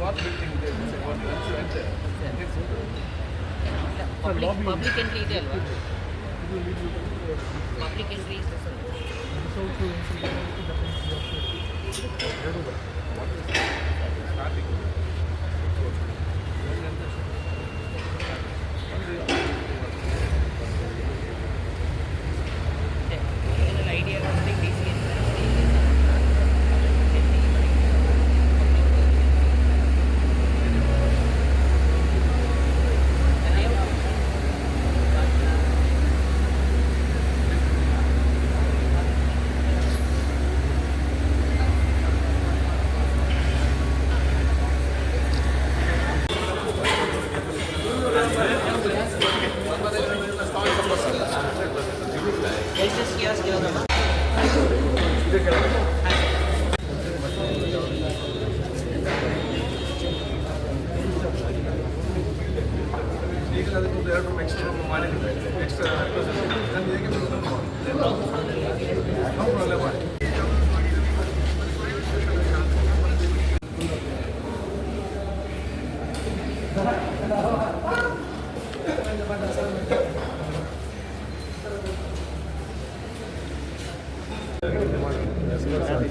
Baat building ಇದೆ ಅಂತೆ public public entry ಇದೆ ಅಲ್ವಾ ಪಬ್ಲಿಕ್ ಎಂಟ್ರಿ ಇದೆ ಸರ್ ಏನಾದ್ರು Room extra room ಮಾಡಿದ್ದೀವಿ ಎಕ್ಸ್ಟ್ರಾ ನಾನು ಹೇಗೆ ಅಲ್ಲೇ ಮಾಡಿ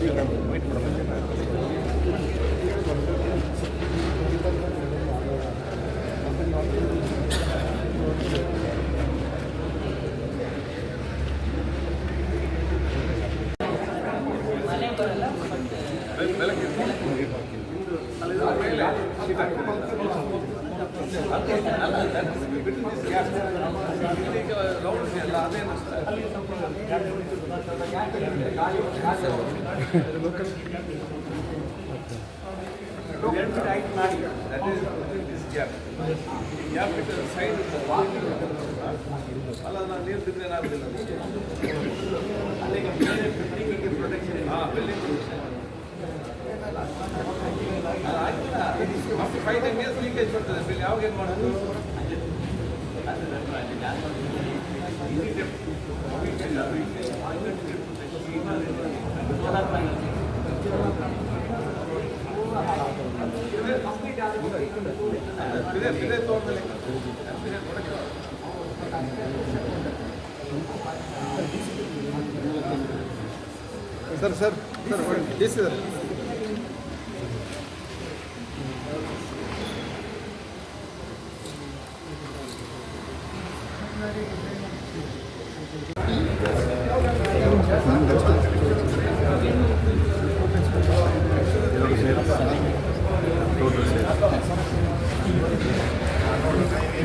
ಈಗ ಅಲ್ಲ ನಾನು ನೀರು ಬಿದ್ದರೆ ಏನಾಗೋದಿಲ್ಲ ಹಾಂ building after five ten sir sir sir D C sir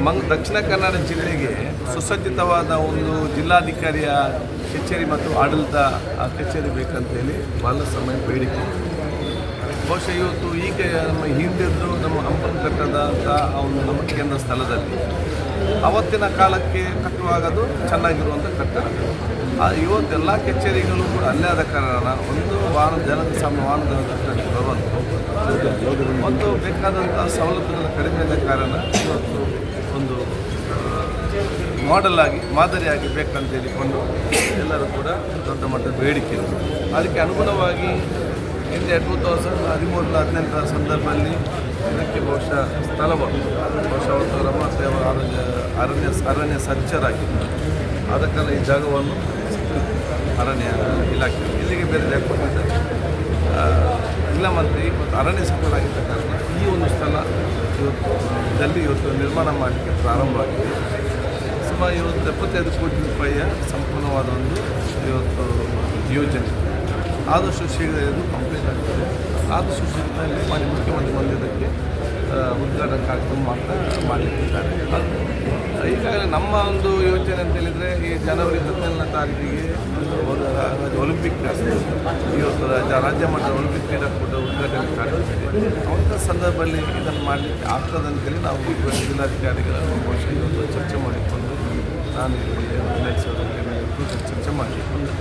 ಮಂಗ್ Dakshina Kannada ಜಿಲ್ಲೆಗೆ ಸುಸಜ್ಜಿತವಾದ ಒಂದು ಜಿಲ್ಲಾಧಿಕಾರಿಯ ಕಚೇರಿ ಮತ್ತು ಆಡಳಿತ ಕಚೇರಿ ಬೇಕಂತೇಳಿ ಬಹಳ ಸಮಯ ಬೇಡಿಕೆ. ಬಹುಶಃ ಇವತ್ತು ಈಗ ನಮ್ಮ ಹಿಂದಿದ್ದು ನಮ್ಮ ಹಂಪನ್ ಕಟ್ಟದಂಥ ಆ ಒಂದು ಕೇಂದ್ರ ಸ್ಥಳದಲ್ಲಿ. ಅವತ್ತಿನ ಕಾಲಕ್ಕೆ ಕಟ್ಟುವಾಗ ಅದು ಚೆನ್ನಾಗಿರುವಂಥ ಕಟ್ಟಡ. ಇವತ್ತೆಲ್ಲ ಕಚೇರಿಗಳು ಕೂಡ ಅಲ್ಲೇ ಆದ ಕಾರಣ ಒಂದು ಜನದ ಸಮ ವಾಹನದ ಒಂದು ಬೇಕಾದಂಥ ಸವಲತ್ತುಗಳು ಕಡಿಮೆ ಆದ ಕಾರಣ ಇವತ್ತು ಒಂದು ಮಾಡೆಲ್ ಆಗಿ ಮಾದರಿಯಾಗಿ ಬೇಕಂತ ಹೇಳಿಕೊಂಡು ಎಲ್ಲರೂ ಕೂಡ ದೊಡ್ಡ ಮಟ್ಟದ ಬೇಡಿಕೆ ಅದಕ್ಕೆ ಅನುಗುಣವಾಗಿ ಹಿಂದೆ ಟೂ ತೌಸಂಡ್ ಹದಿಮೂರು ಹದಿನೆಂಟರ ಸಂದರ್ಭದಲ್ಲಿ ಇದಕ್ಕೆ ಬಹುಶಃ ಸ್ಥಳ ಬಂತು ಬಹುಶಃ ಗ್ರಾಮ ರಮಾದೇವ ಅರಣ್ಯ ಅರಣ್ಯ ಅರಣ್ಯ ಸಜ್ಜರಾಗಿತ್ತು ಅದಕ್ಕೆಲ್ಲ ಈ ಜಾಗವನ್ನು ಅರಣ್ಯ ಇಲಾಖೆ, ಇಲ್ಲಿಗೆ ಬೇರೆ ಜಾಗ ಕೊಟ್ಟಿದ್ದಾರೆ ಇಲ್ಲ ಇಲ್ಲ ಮತ್ತು ಅರಣ್ಯ ಸಚಿವರಾಗಿದ್ದ ಕಾರಣ ಈ ಒಂದು ಸ್ಥಳ ಇವತ್ತು ಜಲ್ಲಿ ಇವತ್ತು ನಿರ್ಮಾಣ ಮಾಡಲಿಕ್ಕೆ ಪ್ರಾರಂಭ ಆಗಿದೆ. ಸುಮಾರು ಇವತ್ತು ಎಪ್ಪತ್ತೈದು ಕೋಟಿ ರೂಪಾಯಿಯ ಸಂಪೂರ್ಣವಾದ ಒಂದು ಇವತ್ತು ಯೋಜನೆ. ಆದಷ್ಟು ಶೀಘ್ರ ಇದು ಆಗ್ತದೆ ಅದು ಶೀಘ್ರದಲ್ಲಿ ಮಾನ್ಯ ಮುಖ್ಯಮಂತ್ರಿ ಬಂದಿದ್ದಕ್ಕೆ ಉದ್ಘಾಟನಾ ಕಾರ್ಯಕ್ರಮ ಮಾಡ್ತಾ ಮಾಡಲಿಕ್ಕಿದ್ದಾರೆ. ಈಗಾಗಲೇ ನಮ್ಮ ಒಂದು ಯೋಚನೆ ಅಂತ ಹೇಳಿದರೆ ಈ ಜನವರಿ ಹದಿನೇಳನೇ ತಾರೀಕಿಗೆ ಒಂದು ಒಲಿಂಪಿಕ್ ಇವತ್ತು ರಾಜ್ಯ ಮಟ್ಟದ ಒಲಿಂಪಿಕ್ ಕ್ರೀಡಾಕೂಟ ಉದ್ಘಾಟನೆ ಕಾರ್ಯಕ್ರಮ ಅಂಥ ಸಂದರ್ಭದಲ್ಲಿ ಇದನ್ನು ಮಾಡಲಿಕ್ಕೆ ಆಗ್ತದೆ ಅಂತೇಳಿ ನಾವು ಈಗ ಜಿಲ್ಲಾಧಿಕಾರಿಗಳನ್ನು ಬಹುಶಃ ಇವತ್ತು ಚರ್ಚೆ ಮಾಡಿಕೊಂಡು ನಾನು ಚರ್ಚೆ ಮಾಡಿಕೊಂಡು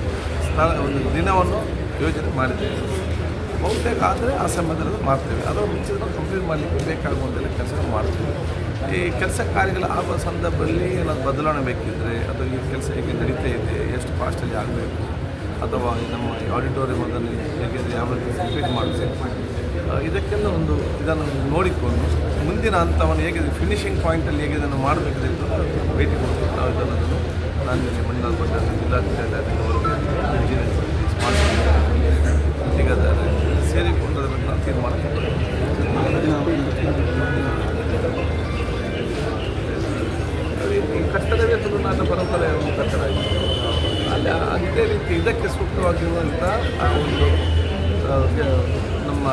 ಸ್ಥಳ, ಒಂದು ದಿನವನ್ನು ಯೋಜನೆ ಮಾಡಿದ್ದೇವೆ. ಬಹುತೇಕ ಆದರೆ ಆ ಸಮಯದಲ್ಲಿ ಮಾಡ್ತೇವೆ. ಅದರ ಮುಂಚೆ ಕಂಪ್ಲೀಟ್ ಮಾಡಲಿಕ್ಕೆ ಬೇಕಾಗುವಂತೆಲ್ಲ ಕೆಲಸ ಮಾಡ್ತೇವೆ. ಈ ಕೆಲಸ ಕಾರ್ಯಗಳು ಆಗುವ ಸಂದರ್ಭದಲ್ಲಿ ಏನಾದರೂ ಬದಲಾವಣೆ ಬೇಕಿದ್ದರೆ ಅಥವಾ ಈ ಕೆಲಸ ಹೇಗೆ ನಡೀತಾ ಇದೆ, ಎಷ್ಟು ಫಾಸ್ಟಲ್ಲಿ ಆಗಬೇಕು, ಅಥವಾ ನಮ್ಮ ಆಡಿಟೋರಿಯಂ ಅದನ್ನು ಹೇಗೆ ಯಾವ ರೀತಿ ಕಂಪ್ಲೀಟ್ ಮಾಡಬೇಕು ಇದಕ್ಕೆಲ್ಲ ಒಂದು ಇದನ್ನು ನೋಡಿಕೊಂಡು ಮುಂದಿನ ಹಂತವನ್ನು ಹೇಗೆ ಫಿನಿಶಿಂಗ್ ಪಾಯಿಂಟಲ್ಲಿ ಹೇಗೆ ಇದನ್ನು ಮಾಡಬೇಕಿದೆ ಭೇಟಿ ಕೊಡ್ತೀವಿ. ನಾವು ಇದನ್ನು ನಾನು ಮಂಡಲ ಕೊಟ್ಟ ಜಿಲ್ಲಾಧಿಕಾರಿ ಅವರಿಗೆ ಇಂಜಿನಿಯರ್ ಸ್ಮಾರ್ಟ್ ತೀರ್ಮಾನ ತುಳುನಾಟ ಪರಂಪರೆಯ ಒಂದು ಕಟ್ಟಡ ಇದೆ. ಅಲ್ಲಿ ಅದೇ ರೀತಿ ಇದಕ್ಕೆ ಸೂಕ್ತವಾಗಿರುವಂಥ ಆ ಒಂದು ನಮ್ಮ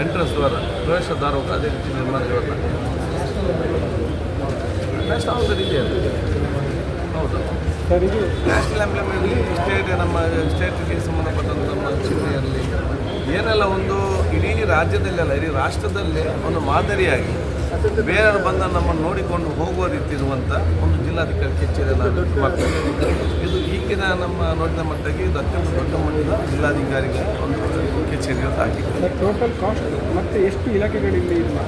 ಎಂಟ್ರೆನ್ಸ್ ದ್ವಾರ ಪ್ರವೇಶ ದ್ವಾರ ಅದೇ ರೀತಿ ನಿರ್ಮಾಣ ನೆಕ್ಸ್ಟ್ ಹೌದು ಅದು. ಹೌದು. ನ್ಯಾಷನಲ್ ಎಂಪ್ಲಾಯ್ ಇರಲಿ ಸ್ಟೇಟ್ ನಮ್ಮ ಸ್ಟೇಟ್ಗೆ ಇರಲಿ ಏನೆಲ್ಲ ಒಂದು ಇಡೀ ರಾಜ್ಯದಲ್ಲೆಲ್ಲ ಇಡೀ ರಾಷ್ಟ್ರದಲ್ಲೇ ಒಂದು ಮಾದರಿಯಾಗಿ ಬೇರೆಯವರು ಬಂದ ನಮ್ಮನ್ನು ನೋಡಿಕೊಂಡು ಹೋಗುವ ರೀತಿ ಇರುವಂಥ ಒಂದು ಜಿಲ್ಲಾಧಿಕಾರಿ ಕಚೇರಿಯನ್ನು ಇದು ಈಗಿನ ನಮ್ಮ ನೋಡಿದ ಮಟ್ಟಿಗೆ ಇದು ಅತ್ಯಂತ ದೊಡ್ಡ ಮಟ್ಟದ ಜಿಲ್ಲಾಧಿಕಾರಿಗಳ ಒಂದು ಕಚೇರಿ ಆಗಿದೆ ಟೋಟಲ್ ಕಾಸ್ಟ್ ಮತ್ತೆ ಎಷ್ಟು ಇಲಾಖೆಗಳಿಲ್ಲಿ ಇಲ್ಲ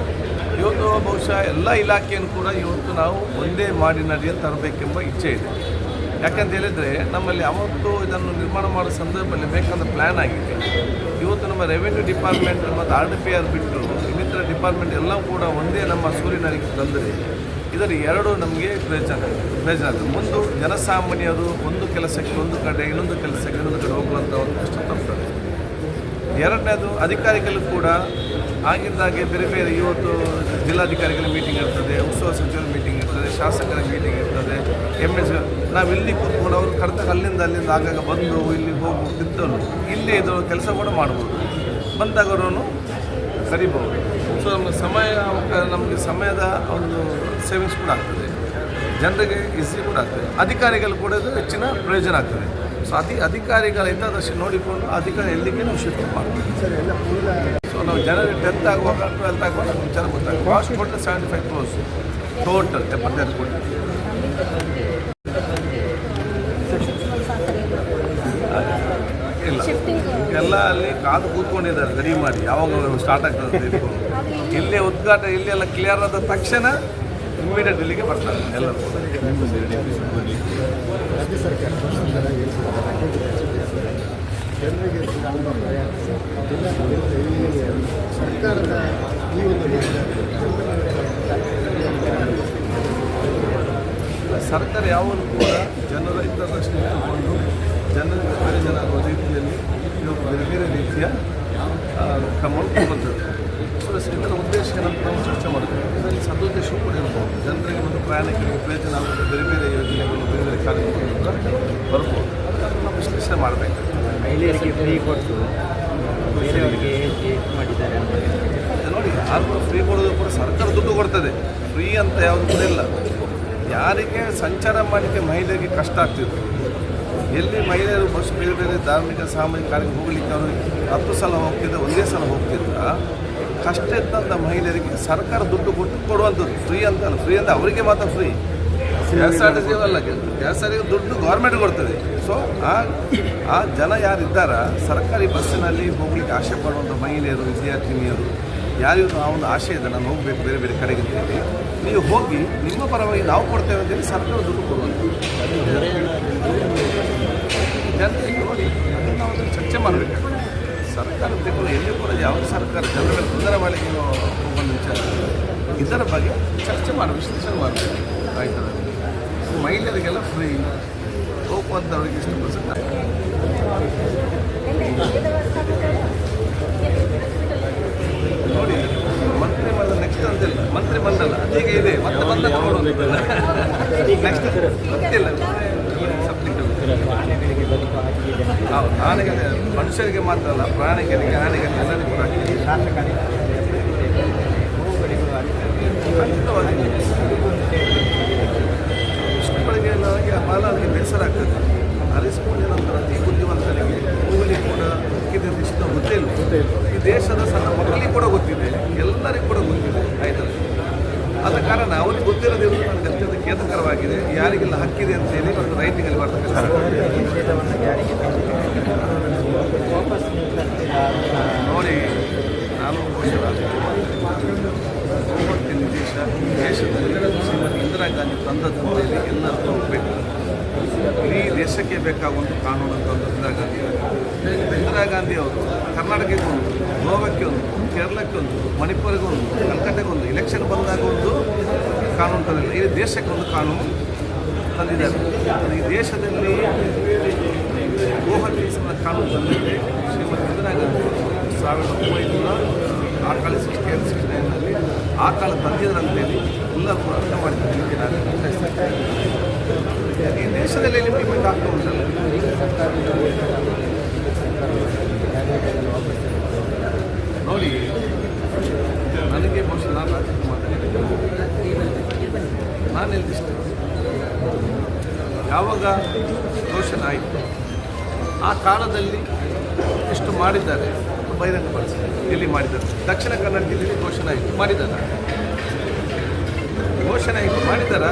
ಇವತ್ತು ಬಹುಶಃ ಎಲ್ಲ ಇಲಾಖೆಯನ್ನು ಕೂಡ ಇವತ್ತು ನಾವು ಒಂದೇ ಮಾಡಿನಡಿಯಲ್ಲಿ ತರಬೇಕೆಂಬ ಇಚ್ಛೆ ಇದೆ. ಯಾಕಂತ ಹೇಳಿದರೆ, ನಮ್ಮಲ್ಲಿ ಅವತ್ತು ಇದನ್ನು ನಿರ್ಮಾಣ ಮಾಡೋ ಸಂದರ್ಭದಲ್ಲಿ ಬೇಕಾದ ಪ್ಲ್ಯಾನ್ ಆಗಿದೆ ಇವತ್ತು ನಮ್ಮ ರೆವೆನ್ಯೂ ಡಿಪಾರ್ಟ್ಮೆಂಟ್ ಮತ್ತು ಆರ್ ಡಿ ಪಿ ಆರ್ ಬಿಟ್ಟು ಇನ್ನಿತರ ಡಿಪಾರ್ಟ್ಮೆಂಟ್ ಎಲ್ಲ ಕೂಡ ಒಂದೇ ನಮ್ಮ ಸೂರ್ಯನರಿಗೆ ತಂದರೆ ಇದರ ಎರಡು ನಮಗೆ ಪ್ರಯೋಜನ ಆಗ್ತದೆ ಒಂದು ಜನಸಾಮಾನ್ಯರು, ಒಂದು ಕೆಲಸಕ್ಕೆ ಒಂದು ಕಡೆ, ಇನ್ನೊಂದು ಕೆಲಸಕ್ಕೆ ಇನ್ನೊಂದು ಕಡೆ ಹೋಗುವಂಥ ಒಂದು ಕಷ್ಟ ತಪ್ತದೆ. ಎರಡನೇದು ಅಧಿಕಾರಿಗಳು ಕೂಡ ಆಗಿಂದಾಗೆ ಬೇರೆ ಬೇರೆ ಇವತ್ತು ಜಿಲ್ಲಾಧಿಕಾರಿಗಳ ಮೀಟಿಂಗ್ ಇರ್ತದೆ ಉತ್ಸವ ಸಚಿವರ ಮೀಟಿಂಗ್ ಇರ್ತದೆ, ಶಾಸಕರ ಮೀಟಿಂಗ್ ಇರ್ತದೆ ಎಂ ಎಸ್ ನಾವು ಇಲ್ಲಿ ಕೂತ್ಕೊಂಡು ಅವರು ಕರೆದಾಗ ಅಲ್ಲಿಂದ ಅಲ್ಲಿಂದ ಆಗಾಗ ಬಂದು ಇಲ್ಲಿ ಹೋಗು ತಿಂತನು ಇಲ್ಲಿ ಇದು ಕೆಲಸ ಕೂಡ ಮಾಡ್ಬೋದು. ಬಂದಾಗ ಅವರನ್ನು ಕರಿಬೋದು ಸೊ ನಮಗೆ ಸಮಯ ನಮಗೆ ಸಮಯದ ಒಂದು ಸೇವಿಂಗ್ಸ್ ಕೂಡ ಆಗ್ತದೆ. ಜನರಿಗೆ ಈಸಿ ಕೂಡ ಆಗ್ತದೆ. ಅಧಿಕಾರಿಗಳು ಕೂಡ ಇದು ಹೆಚ್ಚಿನ ಪ್ರಯೋಜನ ಆಗ್ತದೆ. ಸೊ ಅತಿ ಅಧಿಕಾರಿಗಳ ಹಿತದೃಷ್ಟಿ ನೋಡಿಕೊಂಡು ಅಧಿಕಾರಿ ಎಲ್ಲಿಗೆ ನಾವು ಶಿಫ್ಟ್ ಮಾಡ್ತೀವಿ ನಾವು ಜನರಿಗೆ ಟೆಂತ್ ಆಗುವಾಗ ಟ್ವೆಲ್ತ್ ಆಗುವಾಗ ನಮ್ಗೆ ವಿಚಾರ ಗೊತ್ತಾಗುತ್ತೆ. ಕಾಸ್ಟ್ ಕೊಟ್ಟರೆ ಸೆವೆಂಟಿ ಫೈವ್ ಕ್ರೋಸ್ ಟೋಟಲ್ ಎಪ್ಪತ್ತೈದು ಕೋಟಿ. ಎಲ್ಲ ಅಲ್ಲಿ ಕಾದು ಕೂತ್ಕೊಂಡಿದ್ದಾರೆ, ಗಡಿ ಮಾಡಿ. ಯಾವಾಗ ಸ್ಟಾರ್ಟ್ ಆಗ್ತದೆ ಇಲ್ಲಿ ಉದ್ಘಾಟನೆ ಇಲ್ಲೆಲ್ಲ ಕ್ಲಿಯರ್ ಆದ ತಕ್ಷಣ ಇಮಿಡಿಯೇಟ್ ಇಲ್ಲಿಗೆ ಬರ್ತಾರೆ ಎಲ್ಲರೂ. ಸರ್ಕಾರದ ಈ ಒಂದು ಸರ್ಕಾರ ಯಾವಾಗಲೂ ಕೂಡ ಜನರ ಹಿತದೃಷ್ಟಿ ಇಟ್ಟುಕೊಂಡು ಜನರಿಗೆ ಪ್ರಯೋಜನ ಆಗುವ ರೀತಿಯಲ್ಲಿ ಇದು ಬೇರೆ ಬೇರೆ ರೀತಿಯ ಕ್ರಮವನ್ನು ತಗೊಳ್ತದೆ ಸೊ ಇದರ ಉದ್ದೇಶ ನಾವು ಚರ್ಚೆ ಮಾಡ್ತೀವಿ ಇದರಲ್ಲಿ ಸದುದ್ದೇಶವೂ ಕೂಡ ಇರ್ಬೋದು ಜನರಿಗೆ ಒಂದು ಪ್ರಯಾಣಿಕರಿಗೆ ಪ್ರಯೋಜನ ಆಗುತ್ತೆ ಬೇರೆ ಬೇರೆ ಯೋಜನೆಗಳು, ಬೇರೆ ಬೇರೆ ಕಾರ್ಯಕ್ರಮಗಳು ಕೂಡ ಬರ್ಬೋದು. ಅದನ್ನು ನಾವು ವಿಶ್ಲೇಷಣೆ ಮಾಡಬೇಕು ಮಹಿಳೆಯರಿಗೆ ಫ್ರೀ ಕೊಟ್ಟು ನೋಡಿ, ಯಾರಿಗೂ ಫ್ರೀ ಕೊಡೋದು ಕೂಡ ಸರ್ಕಾರ ದುಡ್ಡು ಕೊಡ್ತದೆ. ಫ್ರೀ ಅಂತ ಯಾವುದು ಕೂಡ ಇಲ್ಲ. ಯಾರಿಗೆ ಸಂಚಾರ ಮಾಡಲಿಕ್ಕೆ ಮಹಿಳೆಯರಿಗೆ ಕಷ್ಟ ಆಗ್ತಿತ್ತು. ಎಲ್ಲಿ ಮಹಿಳೆಯರು ಬಸ್ ಬೇರೆ ಬೇರೆ ಧಾರ್ಮಿಕ ಸಾಮಾಜಿಕ ಕಾರ್ಯಕ್ಕೆ ಹೋಗಲಿಕ್ಕೆ ಅವರು ಹತ್ತು ಸಲ ಹೋಗ್ತಿದ್ದ, ಒಂದೇ ಸಲ ಹೋಗ್ತಿದ್ದ, ಕಷ್ಟ ಇದ್ದಂಥ ಮಹಿಳೆಯರಿಗೆ ಸರ್ಕಾರ ದುಡ್ಡು ಕೊಟ್ಟು ಕೊಡುವಂಥದ್ದು. ಫ್ರೀ ಅಂತ ಅಲ್ಲ ಫ್ರೀ ಅಂದರೆ ಅವರಿಗೆ ಮಾತ್ರ free K S R T C ಅಲ್ಲ ಕೆ ಎಸ್ ಆರ್ ದುಡ್ಡು ಗೌರ್ಮೆಂಟ್ ಕೊಡ್ತದೆ. ಸೊ ಆ ಆ ಜನ ಯಾರಿದ್ದಾರ ಸರ್ಕಾರಿ ಬಸ್ಸಿನಲ್ಲಿ ಹೋಗ್ಲಿಕ್ಕೆ ಆಸೆ ಪಡುವಂಥ ಮಹಿಳೆಯರು ವಿದ್ಯಾರ್ಥಿನಿಯರು ಯಾರಿಗೂ ಆ ಒಂದು ಆಶೆ ಇದೆ ನಾನು ಹೋಗಬೇಕು ಬೇರೆ ಬೇರೆ ಕಡೆಗೆ ಅಂತೇಳಿ ನೀವು ಹೋಗಿ ನಿಮ್ಮ ಪರವಾಗಿ ನಾವು ಕೊಡ್ತೇವೆ ಅಂತೇಳಿ ಸರ್ಕಾರ ದುಡ್ಡು ಕೊಡುವಂಥದ್ದು. ಜನರಿಗೆ ನೋಡಿ ಅದನ್ನು ನಾವು ಅದನ್ನು ಚರ್ಚೆ ಮಾಡಬೇಕು. ಸರ್ಕಾರ ತೆಗೆದು ಎಲ್ಲಿ ಕೂಡ ಯಾವ ಸರ್ಕಾರ ಜನರ ತೊಂದರೆ ಮಾಡಲಿಕ್ಕೆ ಒಂದು ವಿಚಾರ ಇದರ ಬಗ್ಗೆ ಚರ್ಚೆ ಮಾಡಿ ವಿಶ್ಲೇಷಣೆ ಮಾಡಬೇಕು. ಆಯ್ತದ ಮಹಿಳೆಯರಿಗೆಲ್ಲ ಫ್ರೀ ಹೋಗುವಂಥವ್ರಿಗೆ ಇಷ್ಟು ಪರ್ಸೆಂಟ್ ನೋಡಿ, ಮಂತ್ರಿ ಬಂದ ನೆಕ್ಸ್ಟ್ ಅಂತಿಲ್ಲ ಮಂತ್ರಿ ಬಂದಲ್ಲ ಈಗ ಇದೆ. ಮತ್ತೆ ಬಂದ ನೆಕ್ಸ್ಟ್ ಗೊತ್ತಿಲ್ಲ. ಆನೆಗೆ ಮನುಷ್ಯರಿಗೆ ಮಾತ್ರ ಅಲ್ಲ ಪ್ರಾಣಿಗಳಿಗೆ ಆನೆಗಳಿಗೆ ಎಲ್ಲರಿಗೂ ಕೂಡ ಹಾಕಿದೆ. ಖಂಡಿತವಾಗಿ. ಭಾಳ ನನಗೆ ಬೇಸರ ಆಗ್ತದೆ ಅರಿಸ್ಕೊಂಡ ನಂತರ ಅತಿ ಬುದ್ಧಿವಂತನಿಗೆ ಹೋಗಲಿಕ್ಕೆ ಕೂಡ ಮುಖ್ಯ ನಿರ್ದೇಶನ ಗೊತ್ತೇ ಇಲ್ಲ. ಈ ದೇಶದ ಸಣ್ಣ ಮಕ್ಕಳಿಗೆ ಕೂಡ ಗೊತ್ತಿದೆ. ಎಲ್ಲರಿಗೂ ಕೂಡ ಗೊತ್ತಿದೆ ಆಯ್ತಲ್ಲ ಆದ ಕಾರಣ ಅವನಿಗೆ ಗೊತ್ತಿರೋದಿಲ್ಲ ನನಗೆ ಅತ್ಯಂತ ಕೇಂದ್ರಕರವಾಗಿದೆ ಯಾರಿಗೆಲ್ಲ ಹಕ್ಕಿದೆ ಅಂತ ಹೇಳಿ ರೈಟಿಂಗಲ್ಲಿ ಬರ್ತಕ್ಕಂಥ ನೋಡಿ ನಾನು ಹೋಗ್ತೀನಿ ದೇಶ ದೇಶದಲ್ಲಿ ಶ್ರೀಮತಿ ಇಂದಿರಾ ಗಾಂಧಿ ತಂದದ್ದು ಅಂತೇಳಿ ಎಲ್ಲರೂ ಹೋಗಬೇಕು. ಇಡೀ ದೇಶಕ್ಕೆ ಬೇಕಾಗುವಂಥ ಕಾನೂನು ಅಂತ ಒಂದು ಇಂದಿರಾ ಗಾಂಧಿ ಇಂದಿರಾ ಗಾಂಧಿ ಅವರು ಕರ್ನಾಟಕಕ್ಕೆ ಒಂದು, ಗೋವಾಕ್ಕೆ ಒಂದು, ಕೇರಳಕ್ಕೆ ಒಂದು, ಮಣಿಪುರಕ್ಕೆ ಒಂದು ಕಲ್ಕಟ್ಟೆಗೆ ಒಂದು ಇಲೆಕ್ಷನ್ ಬಂದಾಗ ಒಂದು ಕಾನೂನು ತಂದಿಲ್ಲ ಈ ದೇಶಕ್ಕೆ ಒಂದು ಕಾನೂನು ತಂದಿದ್ದಾರೆ. ಈ ದೇಶದಲ್ಲಿ ಗೋಹತ್ಯೆ ಕಾನೂನು ತಂದಿದೆ ಶ್ರೀಮತಿ ಇಂದಿರಾ ಗಾಂಧಿ ಸಾವಿರದ ಒಂಬೈನೂರ ಆ ಕಾಲ ಆ ಕಾಲ ತಂದಿದ್ರಂತೇಳಿ ಎಲ್ಲರೂ ಕೂಡ ಅರ್ಥ ಇದಕ್ಕೆ ನಾನು. ಈ ದೇಶದಲ್ಲಿ ಇಂಪ್ಲಿಮೆಂಟ್ ಆಗ್ತಾ ಉಂಟಲ್ಲ. ನೋಡಿ, ನನಗೆ ಬಹುಶಃ ನಾನು ರಾಜಕುಮಾರ್ ನಾನು ನಿರ್ದಿಷ್ಟ. ಯಾವಾಗ ಘೋಷಣೆ ಆಯಿತು ಆ ಕಾಲದಲ್ಲಿ ಎಷ್ಟು ಮಾಡಿದ್ದಾರೆ ಬಹಿರಂಗಪಡಿಸಿದ್ದಾರೆ ಎಲ್ಲಿ ಮಾಡಿದ್ದಾರೆ. ದಕ್ಷಿಣ ಕನ್ನಡ ಜಿಲ್ಲೆಯಲ್ಲಿ ಘೋಷಣೆ ಆಯಿತು. ಮಾಡಿದ್ದಾರ? ಘೋಷಣೆ ಆಯಿತು. ಮಾಡಿದ್ದಾರಾ?